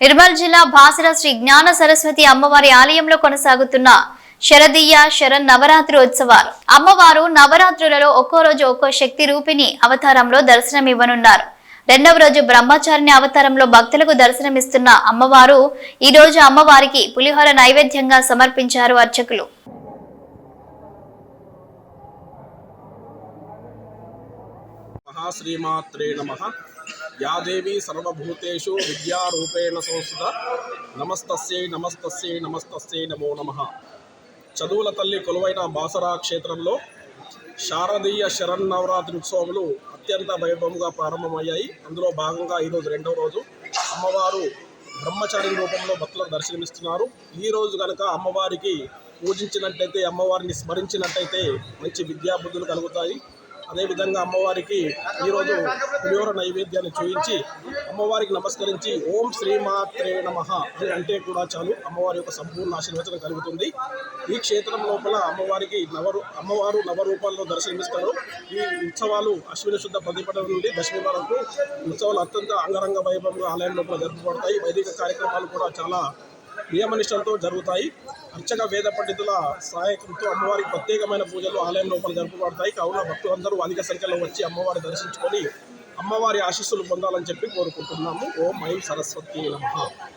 నిర్మల్ జిల్లా బాసర శ్రీ జ్ఞాన సరస్వతి అమ్మవారి ఆలయంలో కొనసాగుతున్న శరదీయ శరణ్ నవరాత్రి ఉత్సవాలు అమ్మవారు నవరాత్రులలో ఒక్కో రోజు ఒక్కో శక్తి రూపిణి అవతారంలో దర్శనమివ్వనున్నారు రెండవ రోజు బ్రహ్మచారిణి అవతారంలో భక్తులకు దర్శనమిస్తున్న అమ్మవారు ఈ రోజు అమ్మవారికి పులిహోర నైవేద్యంగా సమర్పించారు అర్చకులు. శ్రీమాత్రే నమ యా దేవి సర్వభూతేషు విద్యారూపేణ సంస్థ నమస్తస్యై నమస్తస్యై నమస్తస్యై నమో నమ చదువుల తల్లి కొలువైన బాసరా క్షేత్రంలో శారదీయ శరన్నవరాత్రి ఉత్సవములు అత్యంత వైభవంగా ప్రారంభమయ్యాయి. అందులో భాగంగా ఈరోజు రెండవ రోజు. అమ్మవారు బ్రహ్మచారి రూపంలో భక్తులకు దర్శనమిస్తున్నారు. ఈ రోజు కనుక అమ్మవారికి పూజించినట్టయితే అమ్మవారిని స్మరించినట్టయితే మంచి విద్యాబుద్ధులు కలుగుతాయి. అదేవిధంగా అమ్మవారికి ఈరోజు పులిహోర నైవేద్యాన్ని చూయించి అమ్మవారికి నమస్కరించి ఓం శ్రీమాత్రే నమ అని అంటే కూడా చాలు అమ్మవారి యొక్క సంపూర్ణ ఆశీర్వచనం కలుగుతుంది. ఈ క్షేత్రం లోపల అమ్మవారికి నవరు అమ్మవారు నవరూపాల్లో దర్శనమిస్తారు. ఈ ఉత్సవాలు అశ్విని శుద్ధ ప్రతిపదం నుండి దశమి వరకు ఉత్సవాలు అత్యంత అంగరంగ వైభవంగా ఆలయం లోపల జరుపుబడతాయి వైదిక కార్యక్రమాలు కూడా చాలా నియమనిష్టలతో జరుగుతాయి. అర్చక వేద పండితుల సహాయకంతో అమ్మవారికి ప్రత్యేకమైన పూజలు ఆలయం లోపల జరుపుబడతాయి కావున భక్తులందరూ అధిక సంఖ్యలో వచ్చి అమ్మవారి దర్శించుకొని అమ్మవారి ఆశీస్సులు పొందాలని చెప్పి కోరుకుంటున్నాము. ఓం ఐం సరస్వతి నమ.